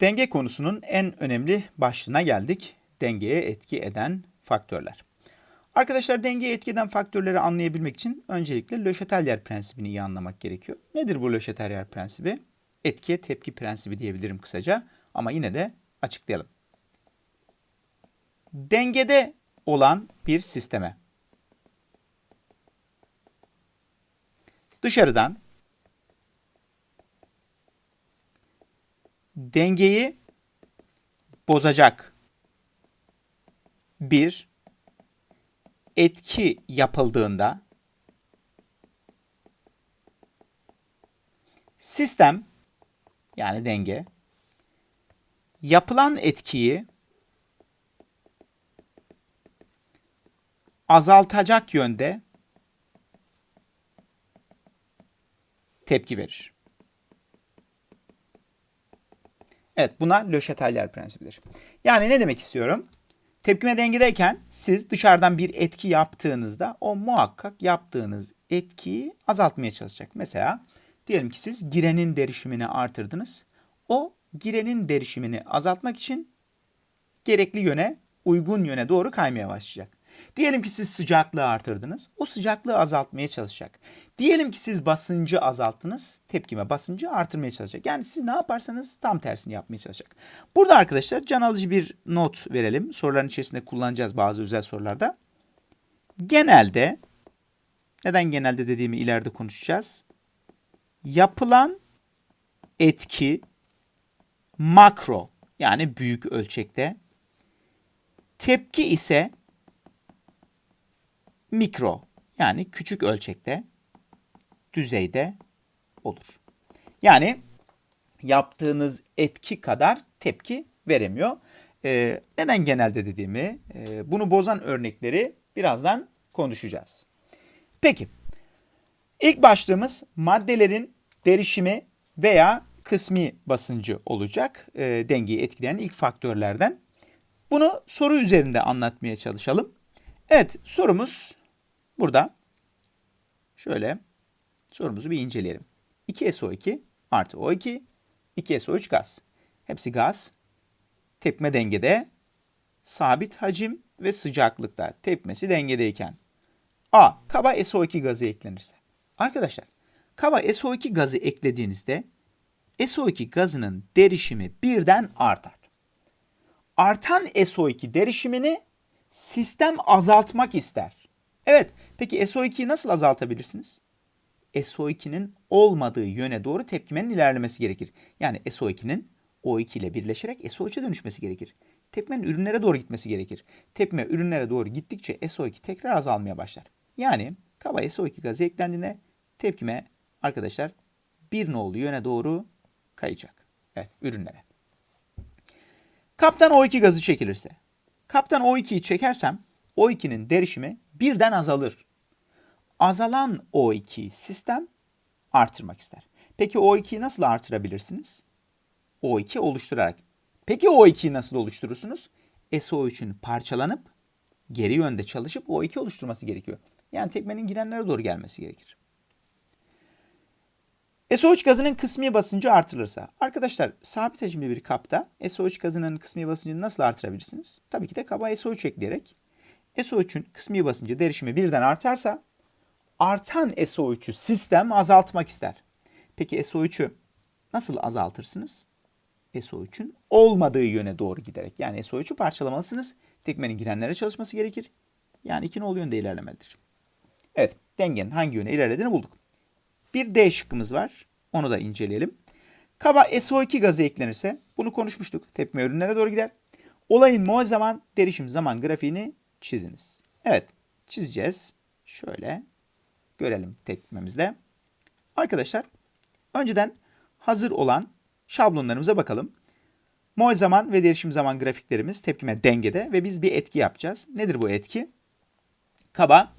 Denge konusunun en önemli başlığına geldik. Dengeye etki eden faktörler. Arkadaşlar dengeye etki eden faktörleri anlayabilmek için öncelikle Le Chatelier prensibini iyi anlamak gerekiyor. Nedir bu Le Chatelier prensibi? Etkiye tepki prensibi diyebilirim kısaca ama yine de açıklayalım. Dengede olan bir sisteme dışarıdan dengeyi bozacak bir etki yapıldığında sistem yani denge yapılan etkiyi azaltacak yönde tepki verir. Evet buna Le Chatelier prensibidir. Yani ne demek istiyorum? Tepkime dengedeyken siz dışarıdan bir etki yaptığınızda o muhakkak yaptığınız etkiyi azaltmaya çalışacak. Mesela diyelim ki siz girenin derişimini artırdınız. O girenin derişimini azaltmak için gerekli yöne, uygun yöne doğru kaymaya başlayacak. Diyelim ki siz sıcaklığı artırdınız. O sıcaklığı azaltmaya çalışacak. Diyelim ki siz basıncı azalttınız. Tepkime basıncı artırmaya çalışacak. Yani siz ne yaparsanız tam tersini yapmaya çalışacak. Burada arkadaşlar can alıcı bir not verelim. Soruların içerisinde kullanacağız bazı özel sorularda. Genelde neden genelde dediğimi ileride konuşacağız. Yapılan etki makro yani büyük ölçekte tepki ise mikro yani küçük ölçekte düzeyde olur. Yani yaptığınız etki kadar tepki veremiyor. Ee, neden genelde dediğimi, e, bunu bozan örnekleri birazdan konuşacağız. Peki, ilk başlığımız maddelerin derişimi veya kısmi basıncı olacak. E, dengeyi etkileyen ilk faktörlerden. Bunu soru üzerinde anlatmaya çalışalım. Evet, sorumuz burada. Şöyle sorumuzu bir inceleyelim. 2SO2 artı O2, 2SO3 gaz. Hepsi gaz. Tepme dengede, sabit hacim ve sıcaklıkta tepmesi dengedeyken. A. Kaba SO2 gazı eklenirse. Arkadaşlar, kaba SO2 gazı eklediğinizde SO2 gazının derişimi birden artar. Artan SO2 derişimini sistem azaltmak ister. Evet, peki SO2'yi nasıl azaltabilirsiniz? SO2'nin olmadığı yöne doğru tepkimenin ilerlemesi gerekir. Yani SO2'nin O2 ile birleşerek SO3'e dönüşmesi gerekir. Tepkimenin ürünlere doğru gitmesi gerekir. Tepkime ürünlere doğru gittikçe SO2 tekrar azalmaya başlar. Yani kaba SO2 gazı eklendiğinde tepkime arkadaşlar bir nolu yöne doğru kayacak. Evet ürünlere. Kaptan O2 gazı çekilirse. Kaptan O2'yi çekersem O2'nin derişimi birden azalır. Azalan O2'yi sistem artırmak ister. Peki O2'yi nasıl artırabilirsiniz? O2 oluşturarak. Peki O2'yi nasıl oluşturursunuz? SO3'ün parçalanıp geri yönde çalışıp O2 oluşturması gerekiyor. Yani tekmenin girenlere doğru gelmesi gerekir. SO3 gazının kısmi basıncı artırılırsa. Arkadaşlar sabit hacimli bir kapta SO3 gazının kısmi basıncını nasıl artırabilirsiniz? Tabii ki de kaba SO3 ekleyerek. SO3'ün kısmi basıncı derişimi birden artarsa artan SO3'ü sistem azaltmak ister. Peki SO3'ü nasıl azaltırsınız? SO3'ün olmadığı yöne doğru giderek. Yani SO3'ü parçalamalısınız. Tekmenin girenlere çalışması gerekir. Yani iki nolu yönde ilerlemelidir. Evet, dengenin hangi yöne ilerlediğini bulduk. Bir D şıkkımız var. Onu da inceleyelim. Kaba SO2 gazı eklenirse, bunu konuşmuştuk. Tepme ürünlere doğru gider. Olayın mol zaman, derişim zaman grafiğini çiziniz. Evet, çizeceğiz. Şöyle görelim tekmemizde. Arkadaşlar, önceden hazır olan şablonlarımıza bakalım. Mol zaman ve derişim zaman grafiklerimiz tepkime dengede ve biz bir etki yapacağız. Nedir bu etki? Kaba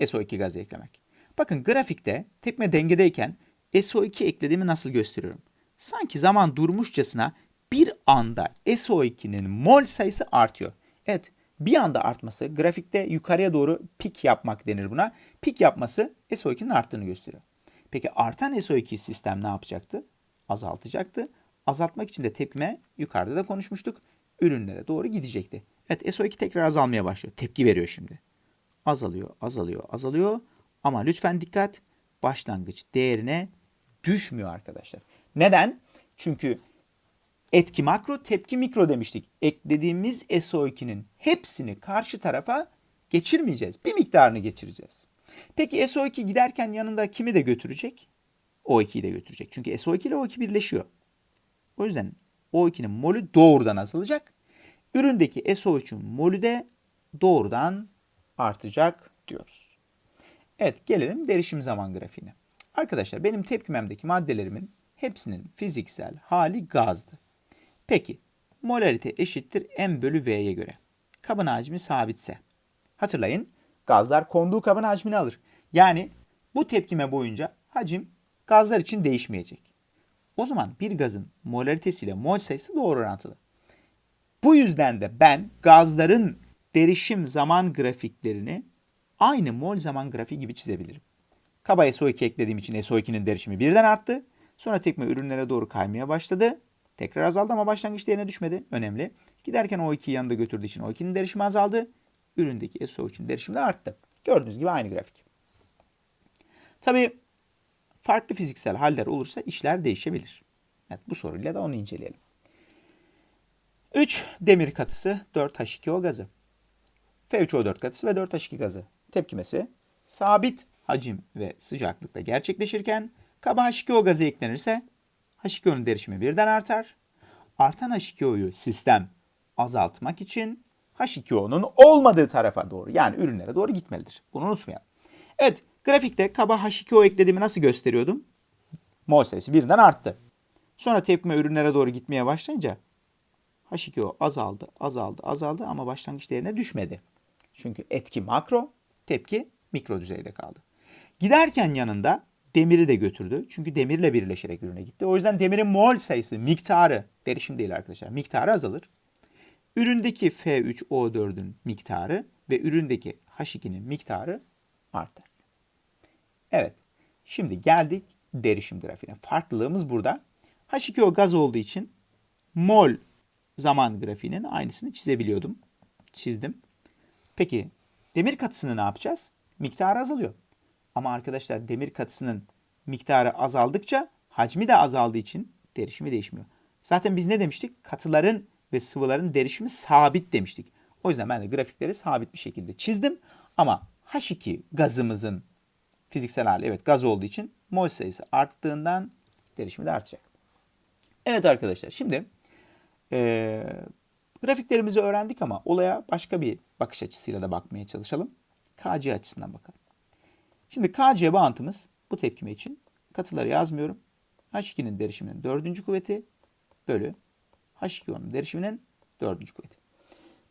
SO2 gazı eklemek. Bakın grafikte tepme dengedeyken SO2 eklediğimi nasıl gösteriyorum? Sanki zaman durmuşçasına bir anda SO2'nin mol sayısı artıyor. Evet bir anda artması grafikte yukarıya doğru pik yapmak denir buna. Pik yapması SO2'nin arttığını gösteriyor. Peki artan SO2 sistem ne yapacaktı? Azaltacaktı. azaltmak için de tepkime yukarıda da konuşmuştuk. Ürünlere doğru gidecekti. Evet SO2 tekrar azalmaya başlıyor. Tepki veriyor şimdi. Azalıyor, azalıyor, azalıyor. Ama lütfen dikkat başlangıç değerine düşmüyor arkadaşlar. Neden? Çünkü etki makro, tepki mikro demiştik. Eklediğimiz SO2'nin hepsini karşı tarafa geçirmeyeceğiz. Bir miktarını geçireceğiz. Peki SO2 giderken yanında kimi de götürecek? O2'yi de götürecek. Çünkü SO2 ile O2 birleşiyor. O yüzden O2'nin molü doğrudan azalacak. Üründeki SO3'ün molü de doğrudan artacak diyoruz. Evet gelelim derişim zaman grafiğine. Arkadaşlar benim tepkimemdeki maddelerimin hepsinin fiziksel hali gazdı. Peki molarite eşittir M bölü V'ye göre. Kabın hacmi sabitse. Hatırlayın gazlar konduğu kabın hacmini alır. Yani bu tepkime boyunca hacim gazlar için değişmeyecek. O zaman bir gazın molaritesiyle mol sayısı doğru orantılı. Bu yüzden de ben gazların derişim zaman grafiklerini aynı mol zaman grafiği gibi çizebilirim. Kaba SO2 eklediğim için SO2'nin derişimi birden arttı. Sonra tekme ürünlere doğru kaymaya başladı. Tekrar azaldı ama başlangıç değerine düşmedi. Önemli. Giderken O2'yi yanında götürdüğü için O2'nin derişimi azaldı. Üründeki SO3'ün derişimi de arttı. Gördüğünüz gibi aynı grafik. Tabii farklı fiziksel haller olursa işler değişebilir. Evet, bu soruyla da onu inceleyelim. 3 demir katısı 4H2O gazı. F3O4 katısı ve 4H2 gazı tepkimesi sabit hacim ve sıcaklıkta gerçekleşirken kaba H2O gazı eklenirse H2O'nun derişimi birden artar. Artan H2O'yu sistem azaltmak için H2O'nun olmadığı tarafa doğru yani ürünlere doğru gitmelidir. Bunu unutmayalım. Evet grafikte kaba H2O eklediğimi nasıl gösteriyordum? Mol sayısı birden arttı. Sonra tepkime ürünlere doğru gitmeye başlayınca H2O azaldı, azaldı, azaldı ama başlangıç değerine düşmedi. Çünkü etki makro, tepki mikro düzeyde kaldı. Giderken yanında demiri de götürdü. Çünkü demirle birleşerek ürüne gitti. O yüzden demirin mol sayısı, miktarı, derişim değil arkadaşlar, miktarı azalır. Üründeki F3O4'ün miktarı ve üründeki H2'nin miktarı artar. Evet, şimdi geldik derişim grafiğine. Farklılığımız burada. H2O gaz olduğu için mol zaman grafiğinin aynısını çizebiliyordum. Çizdim. Peki demir katısını ne yapacağız? Miktarı azalıyor. Ama arkadaşlar demir katısının miktarı azaldıkça hacmi de azaldığı için derişimi değişmiyor. Zaten biz ne demiştik? Katıların ve sıvıların derişimi sabit demiştik. O yüzden ben de grafikleri sabit bir şekilde çizdim. Ama H2 gazımızın fiziksel hali evet gaz olduğu için mol sayısı arttığından derişimi de artacak. Evet arkadaşlar şimdi e, grafiklerimizi öğrendik ama olaya başka bir bakış açısıyla da bakmaya çalışalım. KC açısından bakalım. Şimdi KC bağıntımız bu tepkime için katıları yazmıyorum. H2'nin derişiminin dördüncü kuvveti bölü H2O'nun derişiminin dördüncü kuvveti.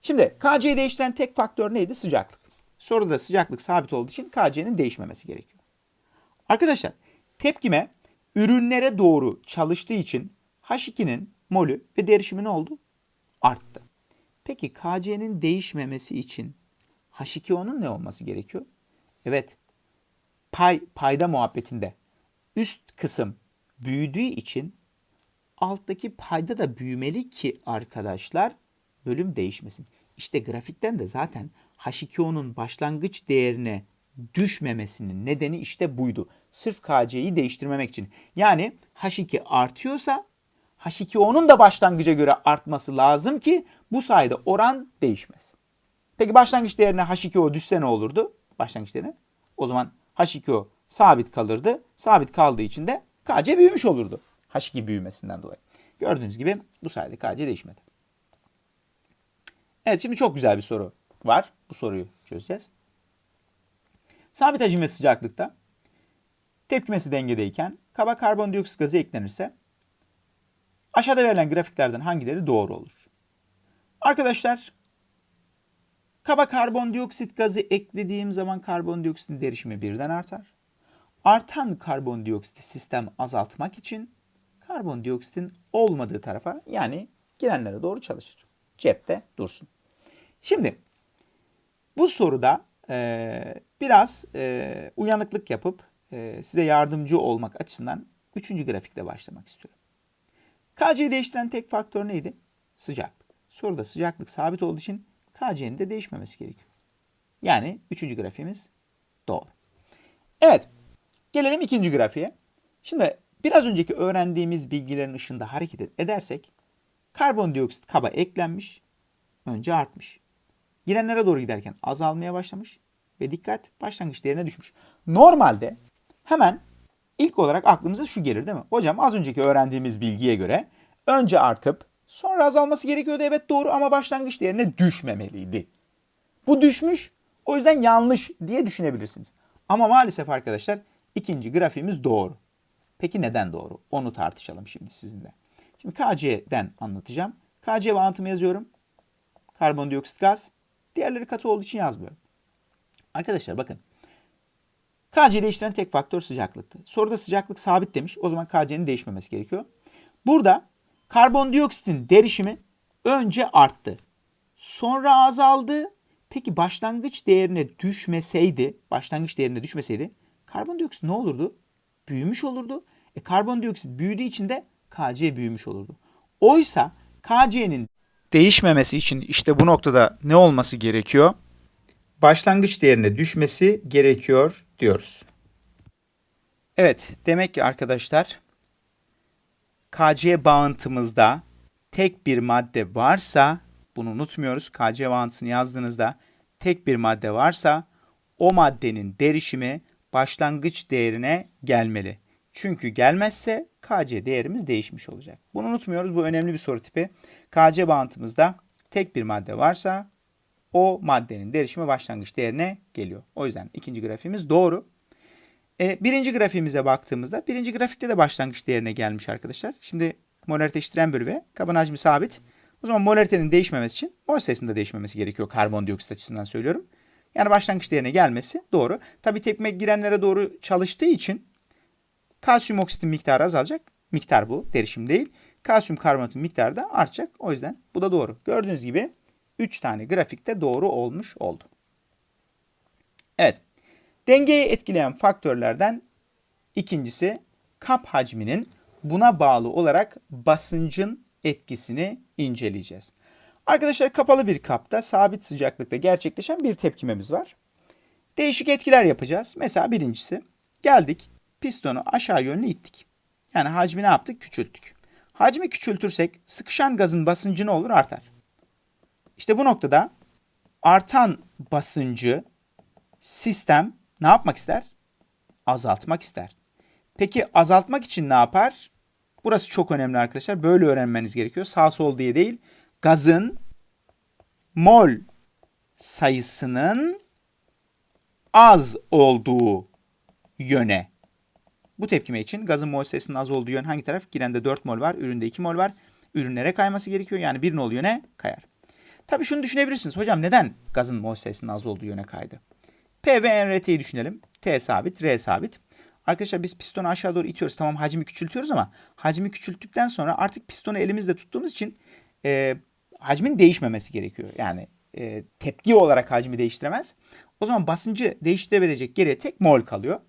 Şimdi KC'yi değiştiren tek faktör neydi? Sıcaklık. Soruda sıcaklık sabit olduğu için KC'nin değişmemesi gerekiyor. Arkadaşlar tepkime ürünlere doğru çalıştığı için H2'nin molü ve derişimi ne oldu? Arttı. Peki KC'nin değişmemesi için H2O'nun ne olması gerekiyor? Evet, pay payda muhabbetinde üst kısım büyüdüğü için alttaki payda da büyümeli ki arkadaşlar bölüm değişmesin. İşte grafikten de zaten H2O'nun başlangıç değerine düşmemesinin nedeni işte buydu. Sırf KC'yi değiştirmemek için. Yani H2 artıyorsa H2O'nun da başlangıca göre artması lazım ki bu sayede oran değişmesin. Peki başlangıç değerine H2O düşse ne olurdu? Başlangıç değerine. O zaman H2O sabit kalırdı. Sabit kaldığı için de KC büyümüş olurdu. H2 büyümesinden dolayı. Gördüğünüz gibi bu sayede KC değişmedi. Evet şimdi çok güzel bir soru var. Bu soruyu çözeceğiz. Sabit hacim ve sıcaklıkta tepkimesi dengedeyken kaba karbondioksit gazı eklenirse aşağıda verilen grafiklerden hangileri doğru olur? Arkadaşlar kaba karbondioksit gazı eklediğim zaman karbondioksitin derişimi birden artar. Artan karbondioksiti sistem azaltmak için karbondioksitin olmadığı tarafa yani girenlere doğru çalışır. Cepte dursun. Şimdi bu soruda e, biraz e, uyanıklık yapıp e, size yardımcı olmak açısından üçüncü grafikle başlamak istiyorum. KC'yi değiştiren tek faktör neydi? Sıcaklık. Soruda sıcaklık sabit olduğu için KC'nin de değişmemesi gerekiyor. Yani üçüncü grafiğimiz doğru. Evet. Gelelim ikinci grafiğe. Şimdi biraz önceki öğrendiğimiz bilgilerin ışığında hareket edersek karbondioksit kaba eklenmiş, önce artmış. Girenlere doğru giderken azalmaya başlamış ve dikkat başlangıç değerine düşmüş. Normalde hemen ilk olarak aklımıza şu gelir değil mi? Hocam az önceki öğrendiğimiz bilgiye göre önce artıp sonra azalması gerekiyordu. Evet doğru ama başlangıç değerine düşmemeliydi. Bu düşmüş o yüzden yanlış diye düşünebilirsiniz. Ama maalesef arkadaşlar ikinci grafiğimiz doğru. Peki neden doğru? Onu tartışalım şimdi sizinle. Şimdi KC'den anlatacağım. KC bağıntımı yazıyorum. Karbondioksit gaz. Diğerleri katı olduğu için yazmıyorum. Arkadaşlar bakın. KC'yi değiştiren tek faktör sıcaklıktı. Soruda sıcaklık sabit demiş. O zaman KC'nin değişmemesi gerekiyor. Burada karbondioksitin derişimi önce arttı. Sonra azaldı. Peki başlangıç değerine düşmeseydi, başlangıç değerine düşmeseydi karbondioksit ne olurdu? Büyümüş olurdu. E karbondioksit büyüdüğü için de KC büyümüş olurdu. Oysa KC'nin değişmemesi için işte bu noktada ne olması gerekiyor? Başlangıç değerine düşmesi gerekiyor diyoruz. Evet, demek ki arkadaşlar KC bağıntımızda tek bir madde varsa, bunu unutmuyoruz. KC bağıntısını yazdığınızda tek bir madde varsa o maddenin derişimi başlangıç değerine gelmeli. Çünkü gelmezse KC değerimiz değişmiş olacak. Bunu unutmuyoruz. Bu önemli bir soru tipi. KC bağıntımızda tek bir madde varsa o maddenin derişimi başlangıç değerine geliyor. O yüzden ikinci grafiğimiz doğru. E, birinci grafiğimize baktığımızda birinci grafikte de başlangıç değerine gelmiş arkadaşlar. Şimdi molarite eşittiren bölü ve kabın hacmi sabit. O zaman molaritenin değişmemesi için mol sayısının değişmemesi gerekiyor karbondioksit açısından söylüyorum. Yani başlangıç değerine gelmesi doğru. Tabi tepme girenlere doğru çalıştığı için kalsiyum oksitin miktarı azalacak. Miktar bu, derişim değil. Kalsiyum karbonatın miktarı da artacak. O yüzden bu da doğru. Gördüğünüz gibi 3 tane grafikte doğru olmuş oldu. Evet. Dengeyi etkileyen faktörlerden ikincisi kap hacminin buna bağlı olarak basıncın etkisini inceleyeceğiz. Arkadaşlar kapalı bir kapta sabit sıcaklıkta gerçekleşen bir tepkimemiz var. Değişik etkiler yapacağız. Mesela birincisi geldik pistonu aşağı yönlü ittik. Yani hacmi ne yaptık? Küçülttük. Hacmi küçültürsek sıkışan gazın basıncı ne olur? Artar. İşte bu noktada artan basıncı sistem ne yapmak ister? Azaltmak ister. Peki azaltmak için ne yapar? Burası çok önemli arkadaşlar. Böyle öğrenmeniz gerekiyor. Sağ sol diye değil. Gazın mol sayısının az olduğu yöne. Bu tepkime için gazın mol sayısının az olduğu yön hangi taraf? Girende 4 mol var, üründe 2 mol var. Ürünlere kayması gerekiyor. Yani bir nol yöne kayar. Tabii şunu düşünebilirsiniz. Hocam neden gazın mol sayısının az olduğu yöne kaydı? P ve NRT'yi düşünelim. T sabit, R sabit. Arkadaşlar biz pistonu aşağı doğru itiyoruz. Tamam hacmi küçültüyoruz ama hacmi küçülttükten sonra artık pistonu elimizde tuttuğumuz için e, hacmin değişmemesi gerekiyor. Yani e, tepki olarak hacmi değiştiremez. O zaman basıncı değiştirebilecek geriye tek mol kalıyor.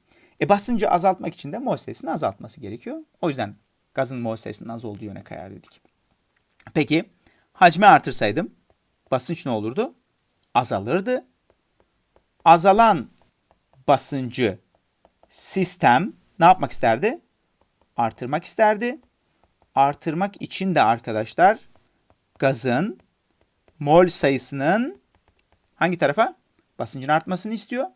E basıncı azaltmak için de mol sayısını azaltması gerekiyor. O yüzden gazın mol sayısının az olduğu yöne kayar dedik. Peki hacmi artırsaydım basınç ne olurdu? Azalırdı. Azalan basıncı sistem ne yapmak isterdi? Artırmak isterdi. Artırmak için de arkadaşlar gazın mol sayısının hangi tarafa? Basıncın artmasını istiyor.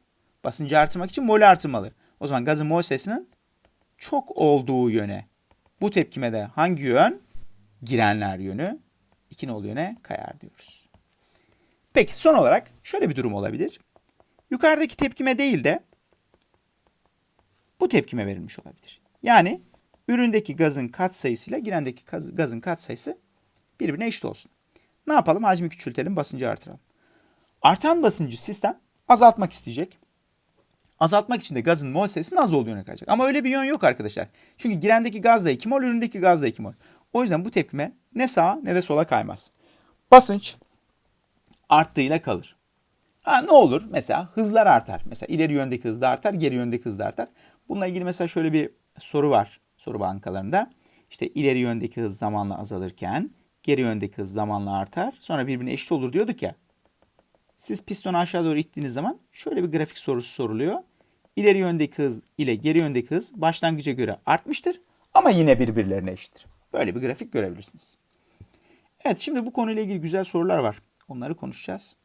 Basıncı artırmak için molü artırmalı. O zaman gazın mol sayısının çok olduğu yöne. Bu tepkimede hangi yön? Girenler yönü. İki nolu yöne kayar diyoruz. Peki son olarak şöyle bir durum olabilir. Yukarıdaki tepkime değil de bu tepkime verilmiş olabilir. Yani üründeki gazın katsayısıyla girendeki gazın katsayısı birbirine eşit olsun. Ne yapalım? Hacmi küçültelim, basıncı artıralım. Artan basıncı sistem azaltmak isteyecek. Azaltmak için de gazın mol sayısının az olduğu yöne kayacak. Ama öyle bir yön yok arkadaşlar. Çünkü girendeki gaz da 2 mol, üründeki gaz da 2 mol. O yüzden bu tepkime ne sağa ne de sola kaymaz. Basınç arttığıyla kalır. Ha ne olur? Mesela hızlar artar. Mesela ileri yöndeki hız da artar, geri yöndeki hız da artar. Bununla ilgili mesela şöyle bir soru var soru bankalarında. işte ileri yöndeki hız zamanla azalırken geri yöndeki hız zamanla artar. Sonra birbirine eşit olur diyorduk ya. Siz pistonu aşağı doğru ittiğiniz zaman şöyle bir grafik sorusu soruluyor. İleri yöndeki hız ile geri yöndeki hız başlangıca göre artmıştır ama yine birbirlerine eşittir. Böyle bir grafik görebilirsiniz. Evet şimdi bu konuyla ilgili güzel sorular var. Onları konuşacağız.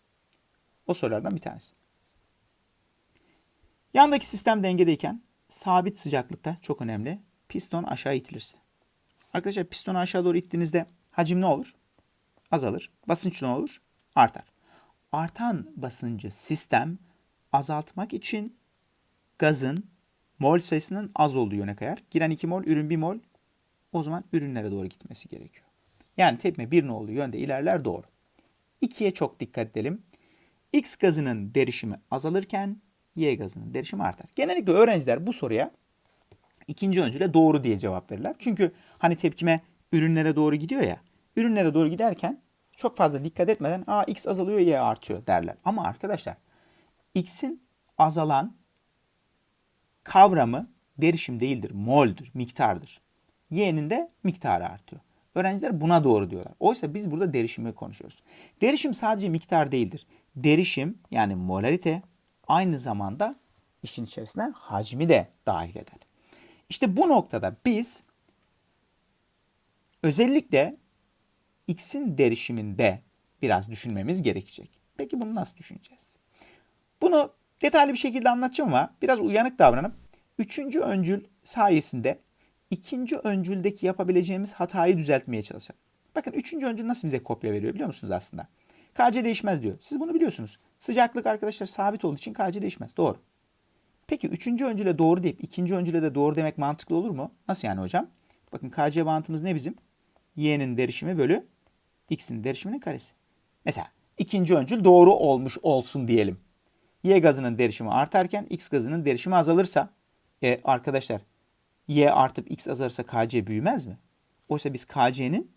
O sorulardan bir tanesi. Yandaki sistem dengedeyken sabit sıcaklıkta çok önemli. Piston aşağı itilirse. Arkadaşlar pistonu aşağı doğru ittiğinizde hacim ne olur? Azalır. Basınç ne olur? Artar. Artan basıncı sistem azaltmak için gazın mol sayısının az olduğu yöne kayar. Giren 2 mol, ürün 1 mol. O zaman ürünlere doğru gitmesi gerekiyor. Yani tepme 1 olduğu yönde ilerler doğru. 2'ye çok dikkat edelim. X gazının derişimi azalırken Y gazının derişimi artar. Genellikle öğrenciler bu soruya ikinci öncüle doğru diye cevap verirler. Çünkü hani tepkime ürünlere doğru gidiyor ya. Ürünlere doğru giderken çok fazla dikkat etmeden Aa, X azalıyor Y artıyor derler. Ama arkadaşlar X'in azalan kavramı derişim değildir, mol'dür, miktardır. Y'nin de miktarı artıyor. Öğrenciler buna doğru diyorlar. Oysa biz burada derişimi konuşuyoruz. Derişim sadece miktar değildir. Derişim yani molarite aynı zamanda işin içerisine hacmi de dahil eder. İşte bu noktada biz özellikle X'in derişiminde biraz düşünmemiz gerekecek. Peki bunu nasıl düşüneceğiz? Bunu detaylı bir şekilde anlatacağım ama biraz uyanık davranıp üçüncü öncül sayesinde ikinci öncüldeki yapabileceğimiz hatayı düzeltmeye çalışalım. Bakın üçüncü öncül nasıl bize kopya veriyor biliyor musunuz aslında? KC değişmez diyor. Siz bunu biliyorsunuz. Sıcaklık arkadaşlar sabit olduğu için KC değişmez. Doğru. Peki üçüncü öncüle doğru deyip ikinci öncüle de doğru demek mantıklı olur mu? Nasıl yani hocam? Bakın KC bağıntımız ne bizim? Y'nin derişimi bölü X'in derişiminin karesi. Mesela ikinci öncül doğru olmuş olsun diyelim. Y gazının derişimi artarken X gazının derişimi azalırsa e, arkadaşlar Y artıp X azalırsa KC büyümez mi? Oysa biz KC'nin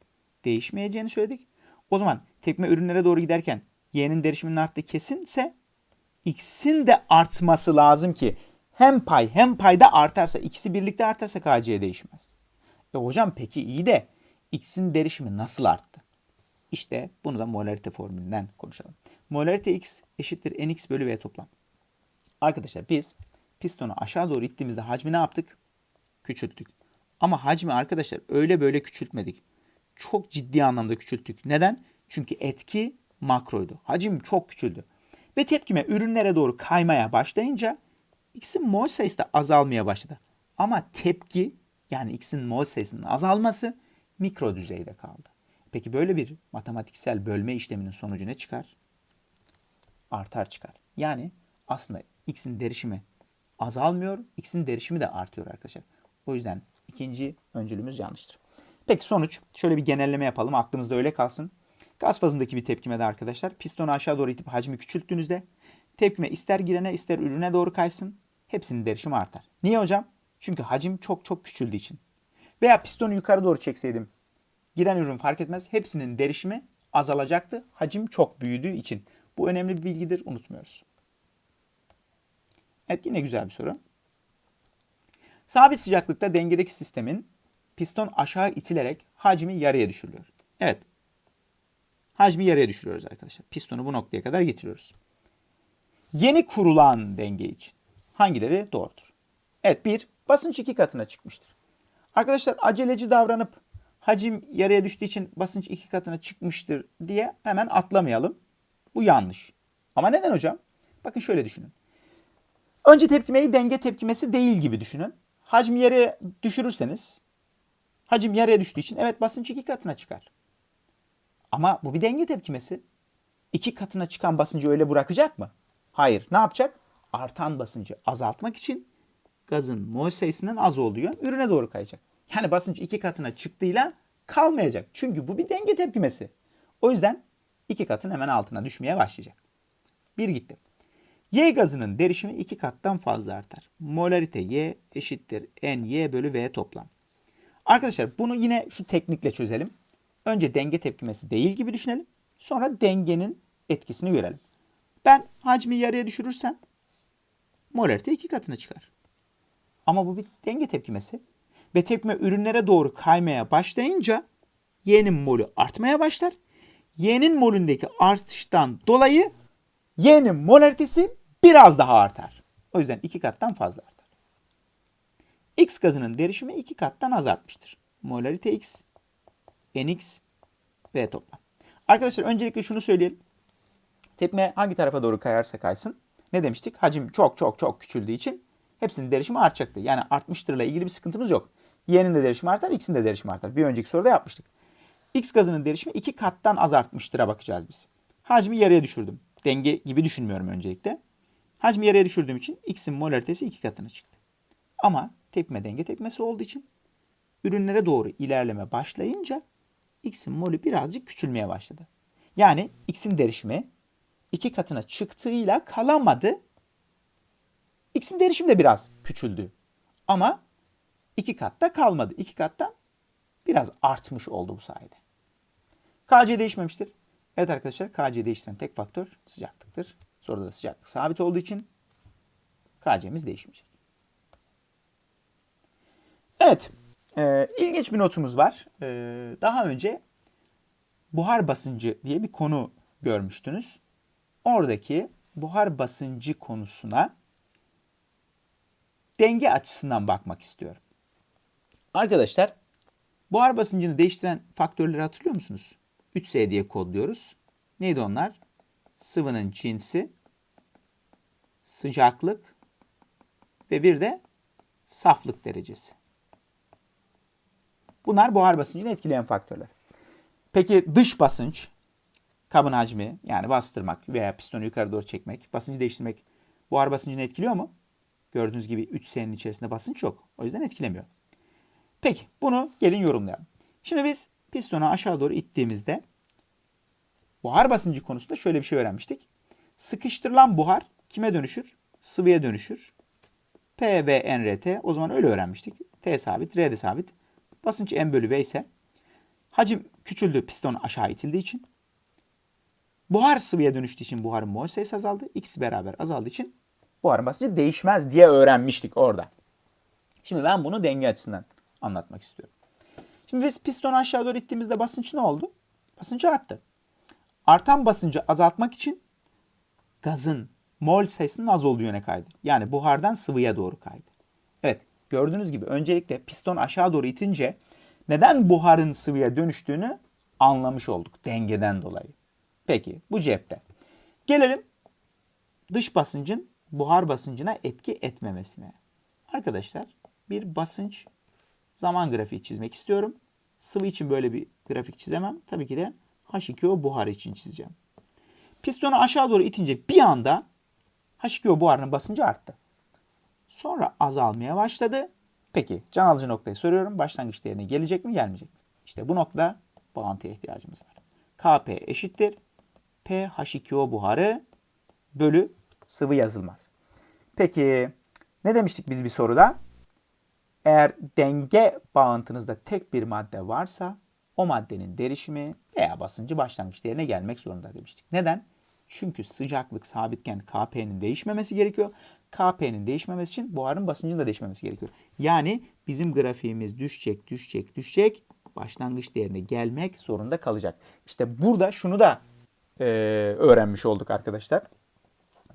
değişmeyeceğini söyledik. O zaman tekme ürünlere doğru giderken Y'nin derişiminin arttığı kesinse X'in de artması lazım ki hem pay hem payda artarsa ikisi birlikte artarsa KC değişmez. E hocam peki iyi de X'in derişimi nasıl arttı? İşte bunu da molarite formülünden konuşalım. Molarite X eşittir Nx bölü V toplam. Arkadaşlar biz pistonu aşağı doğru ittiğimizde hacmi ne yaptık? Küçülttük. Ama hacmi arkadaşlar öyle böyle küçültmedik. Çok ciddi anlamda küçülttük. Neden? Çünkü etki makroydu. Hacim çok küçüldü. Ve tepkime ürünlere doğru kaymaya başlayınca X'in mol sayısı da azalmaya başladı. Ama tepki yani X'in mol sayısının azalması mikro düzeyde kaldı. Peki böyle bir matematiksel bölme işleminin sonucu ne çıkar? Artar çıkar. Yani aslında X'in derişimi azalmıyor, X'in derişimi de artıyor arkadaşlar. O yüzden ikinci öncülümüz yanlıştır. Peki sonuç, şöyle bir genelleme yapalım, aklımızda öyle kalsın. Gaz fazındaki bir tepkimede arkadaşlar, pistonu aşağı doğru itip hacmi küçülttüğünüzde tepkime ister girene ister ürüne doğru kaysın, hepsinin derişimi artar. Niye hocam? Çünkü hacim çok çok küçüldüğü için. Veya pistonu yukarı doğru çekseydim, giren ürün fark etmez, hepsinin derişimi azalacaktı. Hacim çok büyüdüğü için. Bu önemli bir bilgidir, unutmuyoruz. Evet yine güzel bir soru. Sabit sıcaklıkta dengedeki sistemin piston aşağı itilerek hacmi yarıya düşürülüyor. Evet. Hacmi yarıya düşürüyoruz arkadaşlar. Pistonu bu noktaya kadar getiriyoruz. Yeni kurulan denge için hangileri doğrudur? Evet bir basınç iki katına çıkmıştır. Arkadaşlar aceleci davranıp hacim yarıya düştüğü için basınç iki katına çıkmıştır diye hemen atlamayalım. Bu yanlış. Ama neden hocam? Bakın şöyle düşünün. Önce tepkimeyi denge tepkimesi değil gibi düşünün. Hacmi yarıya düşürürseniz hacim yarıya düştüğü için evet basınç iki katına çıkar. Ama bu bir denge tepkimesi. İki katına çıkan basıncı öyle bırakacak mı? Hayır. Ne yapacak? Artan basıncı azaltmak için gazın mol sayısının az yön ürüne doğru kayacak. Yani basınç iki katına çıktığıyla kalmayacak. Çünkü bu bir denge tepkimesi. O yüzden iki katın hemen altına düşmeye başlayacak. Bir gitti. Y gazının derişimi iki kattan fazla artar. Molarite Y eşittir NY bölü V toplam. Arkadaşlar bunu yine şu teknikle çözelim. Önce denge tepkimesi değil gibi düşünelim. Sonra dengenin etkisini görelim. Ben hacmi yarıya düşürürsem molarite iki katına çıkar. Ama bu bir denge tepkimesi. ve tepkime ürünlere doğru kaymaya başlayınca Y'nin molü artmaya başlar. Y'nin molündeki artıştan dolayı Y'nin molaritesi biraz daha artar. O yüzden iki kattan fazla artar. X gazının derişimi iki kattan az artmıştır. Molarite X, NX, V toplam. Arkadaşlar öncelikle şunu söyleyelim. Tepme hangi tarafa doğru kayarsa kaysın. Ne demiştik? Hacim çok çok çok küçüldüğü için hepsinin derişimi artacaktı. Yani artmıştır ile ilgili bir sıkıntımız yok. Y'nin de derişimi artar, X'in de derişimi artar. Bir önceki soruda yapmıştık. X gazının derişimi iki kattan az artmıştır'a bakacağız biz. Hacmi yarıya düşürdüm. Denge gibi düşünmüyorum öncelikle. Hacmi yarıya düşürdüğüm için X'in molaritesi iki katına çıktı. Ama tepme denge tepmesi olduğu için ürünlere doğru ilerleme başlayınca X'in molü birazcık küçülmeye başladı. Yani X'in derişimi iki katına çıktığıyla kalamadı. X'in derişimi de biraz küçüldü. Ama iki katta kalmadı. İki kattan biraz artmış oldu bu sayede. KC değişmemiştir. Evet arkadaşlar KC değiştiren tek faktör sıcaklıktır. Soruda da sıcaklık sabit olduğu için KC'miz değişmeyecek. Evet. E, ilginç bir notumuz var. E, daha önce buhar basıncı diye bir konu görmüştünüz. Oradaki buhar basıncı konusuna denge açısından bakmak istiyorum. Arkadaşlar buhar basıncını değiştiren faktörleri hatırlıyor musunuz? 3S diye kodluyoruz. Neydi onlar? Sıvının cinsi, sıcaklık ve bir de saflık derecesi. Bunlar buhar basıncını etkileyen faktörler. Peki dış basınç, kabın hacmi yani bastırmak veya pistonu yukarı doğru çekmek, basıncı değiştirmek buhar basıncını etkiliyor mu? Gördüğünüz gibi 3S'nin içerisinde basınç yok. O yüzden etkilemiyor. Peki bunu gelin yorumlayalım. Şimdi biz pistonu aşağı doğru ittiğimizde buhar basıncı konusunda şöyle bir şey öğrenmiştik. Sıkıştırılan buhar kime dönüşür? Sıvıya dönüşür. P, V, N, R, T. O zaman öyle öğrenmiştik. T sabit, R de sabit. Basınç M bölü V ise hacim küçüldü piston aşağı itildiği için. Buhar sıvıya dönüştüğü için buharın mol sayısı azaldı. İkisi beraber azaldığı için buharın basıncı değişmez diye öğrenmiştik orada. Şimdi ben bunu denge açısından anlatmak istiyorum. Şimdi biz pistonu aşağı doğru ittiğimizde basınç ne oldu? Basınç arttı. Artan basıncı azaltmak için gazın mol sayısının az olduğu yöne kaydı. Yani buhardan sıvıya doğru kaydı. Evet gördüğünüz gibi öncelikle piston aşağı doğru itince neden buharın sıvıya dönüştüğünü anlamış olduk dengeden dolayı. Peki bu cepte. Gelelim dış basıncın buhar basıncına etki etmemesine. Arkadaşlar bir basınç zaman grafiği çizmek istiyorum. Sıvı için böyle bir grafik çizemem. Tabii ki de H2O buharı için çizeceğim. Pistonu aşağı doğru itince bir anda H2O buharının basıncı arttı. Sonra azalmaya başladı. Peki can alıcı noktayı soruyorum. Başlangıç değerine gelecek mi gelmeyecek mi? İşte bu noktada bağıntıya ihtiyacımız var. Kp eşittir. P H2O buharı bölü sıvı yazılmaz. Peki ne demiştik biz bir soruda? Eğer denge bağıntınızda tek bir madde varsa o maddenin derişimi veya basıncı başlangıç değerine gelmek zorunda demiştik. Neden? Çünkü sıcaklık sabitken Kp'nin değişmemesi gerekiyor. Kp'nin değişmemesi için buharın basıncının da değişmemesi gerekiyor. Yani bizim grafiğimiz düşecek, düşecek, düşecek. Başlangıç değerine gelmek zorunda kalacak. İşte burada şunu da e, öğrenmiş olduk arkadaşlar.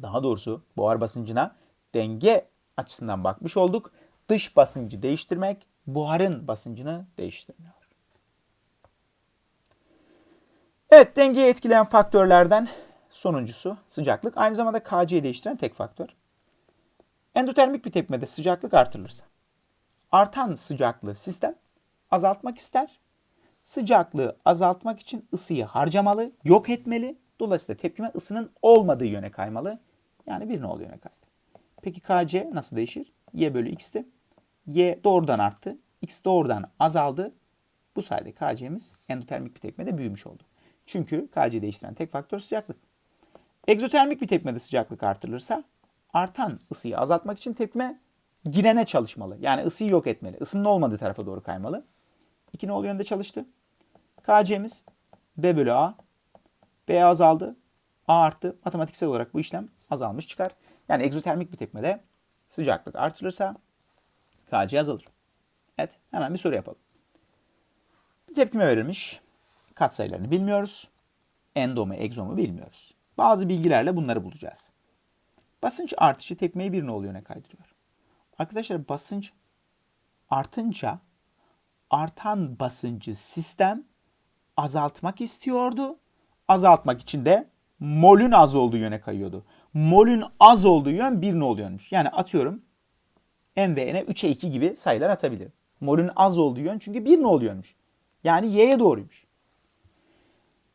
Daha doğrusu buhar basıncına denge açısından bakmış olduk. Dış basıncı değiştirmek buharın basıncını değiştirmiyor. Evet dengeyi etkileyen faktörlerden sonuncusu sıcaklık. Aynı zamanda KC'yi değiştiren tek faktör. Endotermik bir tepkimede sıcaklık artırılırsa artan sıcaklığı sistem azaltmak ister. Sıcaklığı azaltmak için ısıyı harcamalı, yok etmeli. Dolayısıyla tepkime ısının olmadığı yöne kaymalı. Yani bir nolu yöne kaydı. Peki KC nasıl değişir? Y bölü X'ti. Y doğrudan arttı. X doğrudan azaldı. Bu sayede KC'miz endotermik bir tepkimede büyümüş oldu. Çünkü KC değiştiren tek faktör sıcaklık. Egzotermik bir tepkimede sıcaklık artırılırsa artan ısıyı azaltmak için tepkime girene çalışmalı. Yani ısıyı yok etmeli. Isının olmadığı tarafa doğru kaymalı. İki nolu yönde çalıştı. KC'miz B bölü A. B azaldı. A arttı. Matematiksel olarak bu işlem azalmış çıkar. Yani egzotermik bir tepkimede sıcaklık artırılırsa KC azalır. Evet hemen bir soru yapalım. Bir tepkime verilmiş. Katsayılarını bilmiyoruz. Endo mu egzo mu bilmiyoruz. Bazı bilgilerle bunları bulacağız. Basınç artışı tepkimeyi bir nolu yöne kaydırıyor. Arkadaşlar basınç artınca artan basıncı sistem azaltmak istiyordu. Azaltmak için de molün az olduğu yöne kayıyordu. Molün az olduğu yön bir nolu yönmüş. Yani atıyorum M ve N'e 3'e 2 gibi sayılar atabilirim. Molün az olduğu yön çünkü bir nolu yönmüş. Yani Y'ye doğruymuş.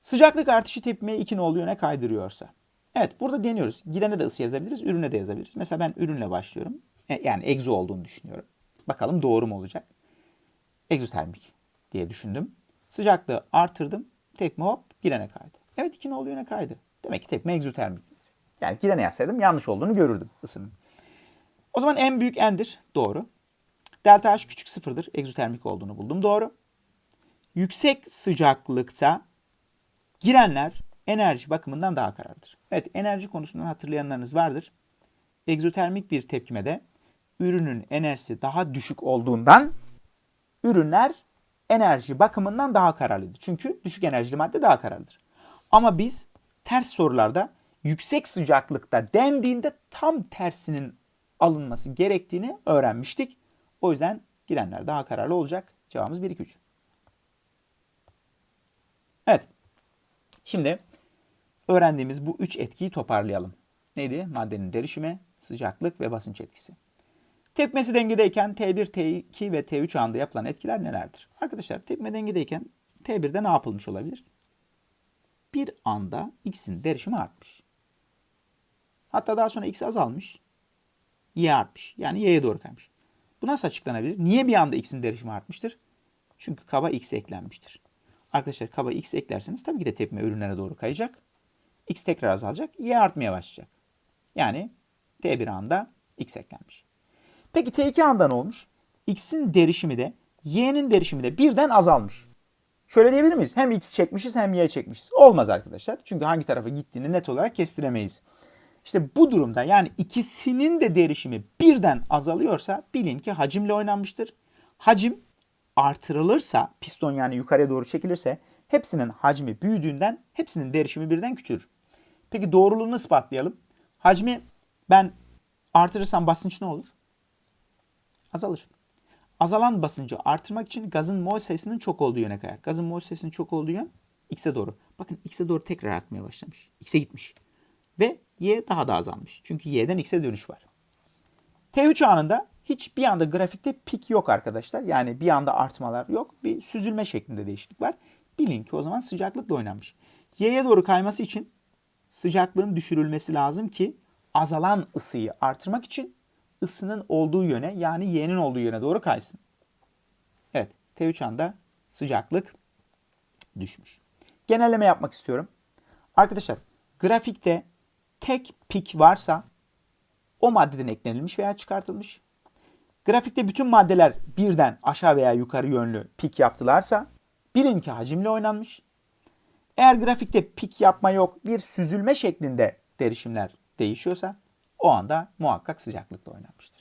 Sıcaklık artışı tepkimeyi 2 nolu yöne kaydırıyorsa. Evet burada deniyoruz. Girene de ısı yazabiliriz, ürüne de yazabiliriz. Mesela ben ürünle başlıyorum. E, Yani egzo olduğunu düşünüyorum. Bakalım doğru mu olacak? Egzotermik diye düşündüm. Sıcaklığı artırdım. Tepkime hop girene kaydı. Evet 2 nolu yöne kaydı. Demek ki tepkime egzotermik. Yani girene yazsaydım yanlış olduğunu görürdüm ısının. O zaman en büyük n'dir. Doğru. Delta H küçük sıfırdır. Egzotermik olduğunu buldum. Doğru. Yüksek sıcaklıkta girenler enerji bakımından daha kararlıdır. Evet enerji konusundan hatırlayanlarınız vardır. Egzotermik bir tepkimede ürünün enerjisi daha düşük olduğundan ürünler enerji bakımından daha kararlıdır. Çünkü düşük enerjili madde daha kararlıdır. Ama biz ters sorularda yüksek sıcaklıkta dendiğinde tam tersinin alınması gerektiğini öğrenmiştik. O yüzden girenler daha kararlı olacak. Cevabımız 1 2 3. Evet. Şimdi öğrendiğimiz bu üç etkiyi toparlayalım. Neydi? Maddenin derişimi, sıcaklık ve basınç etkisi. Tepmesi dengedeyken T1, T2 ve T3 anında yapılan etkiler nelerdir? Arkadaşlar tepme dengedeyken T1'de ne yapılmış olabilir? Bir anda X'in derişimi artmış. Hatta daha sonra X azalmış. Y artmış. Yani Y'ye doğru kaymış. Bu nasıl açıklanabilir? Niye bir anda X'in derişimi artmıştır? Çünkü kaba X eklenmiştir. Arkadaşlar kaba X eklerseniz tabii ki de tepme ürünlere doğru kayacak. X tekrar azalacak. Y artmaya başlayacak. Yani T1 anda X eklenmiş. Peki T2 anda ne olmuş? X'in derişimi de Y'nin derişimi de birden azalmış. Şöyle diyebilir miyiz? Hem X çekmişiz hem Y çekmişiz. Olmaz arkadaşlar. Çünkü hangi tarafa gittiğini net olarak kestiremeyiz. İşte bu durumda yani ikisinin de derişimi birden azalıyorsa bilin ki hacimle oynanmıştır. Hacim artırılırsa piston yani yukarıya doğru çekilirse hepsinin hacmi büyüdüğünden hepsinin derişimi birden küçülür. Peki doğruluğunu ispatlayalım. Hacmi ben artırırsam basınç ne olur? Azalır. Azalan basıncı artırmak için gazın mol sayısının çok olduğu yöne kayar. Gazın mol sayısının çok olduğu yön x'e doğru. Bakın x'e doğru tekrar artmaya başlamış. x'e gitmiş. Ve y daha da azalmış. Çünkü y'den x'e dönüş var. T3 anında hiç bir anda grafikte pik yok arkadaşlar. Yani bir anda artmalar yok. Bir süzülme şeklinde değişiklik var. Bilin ki o zaman sıcaklıkla oynanmış. Y'ye doğru kayması için sıcaklığın düşürülmesi lazım ki azalan ısıyı artırmak için ısının olduğu yöne yani y'nin olduğu yöne doğru kaysın. Evet T3 anda sıcaklık düşmüş. Genelleme yapmak istiyorum. Arkadaşlar grafikte tek pik varsa o maddeden eklenilmiş veya çıkartılmış. Grafikte bütün maddeler birden aşağı veya yukarı yönlü pik yaptılarsa bilin ki hacimle oynanmış. Eğer grafikte pik yapma yok bir süzülme şeklinde derişimler değişiyorsa o anda muhakkak sıcaklıkla oynanmıştır.